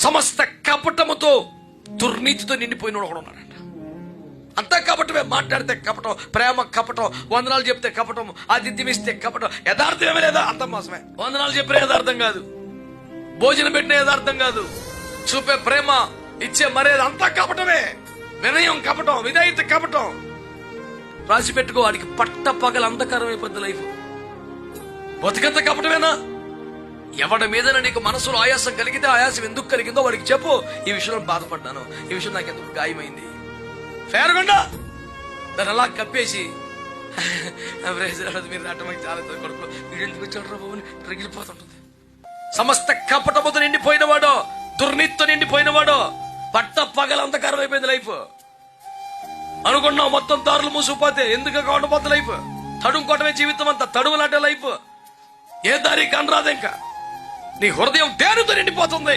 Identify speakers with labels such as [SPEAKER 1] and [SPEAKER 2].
[SPEAKER 1] సమస్త కపటముతో దుర్నీతితో నిండిపోయిన ఒకడు ఉన్నాడంట. అంతా కపటమే మాట్లాడితే కపటం ప్రేమ కపటం వందనాలు చెప్తే కపటం ఆతిథ్యం ఇస్తే కపటం యథార్థం ఏమీ లేదా? అంత మాసమే. వందనాలు చెప్పిన యథార్థం కాదు. భోజనం పెట్టిన యథార్థం కాదు. చూపే ప్రేమ ఇచ్చే మర్యాద అంతా కపటమే. వినయం కపటం విధేయత కపటం. రాసి పెట్టుకో వాడికి పట్ట పగల అంధకారం అయిపోద్ది లైఫ్. బతుకంత కపటమేనా? ఎవడి మీద నీకు మనసులో ఆయాసం కలిగితే ఆయాసం ఎందుకు కలిగిందో వాడికి చెప్పు. ఈ విషయంలో బాధపడ్డాను. ఈ విషయం నాకు ఎందుకు గాయమైంది. ఫేరగొండ! దాన్ని అలా కప్పేసి మీరు నాటం చాలా కొడుకు వీడు ఎందుకు వచ్చాడు రా బాబు రగిలిపోతుంటుంది. సమస్త కపటముతో నిండిపోయినవాడో దుర్నీతితో నిండిపోయినవాడో పట్ట పగల అంధకారం అయిపోయింది లైఫ్. అనుకున్నావు మొత్తం దారులు మూసిపోతే ఎందుకు కావడం లైఫ్? తడుముకోవటమే జీవితం అంతా తడుములాంటి లైఫ్. ఏ దారి కనరాదు ఇంకా. నీ హృదయం తేరుతో నిండిపోతుంది?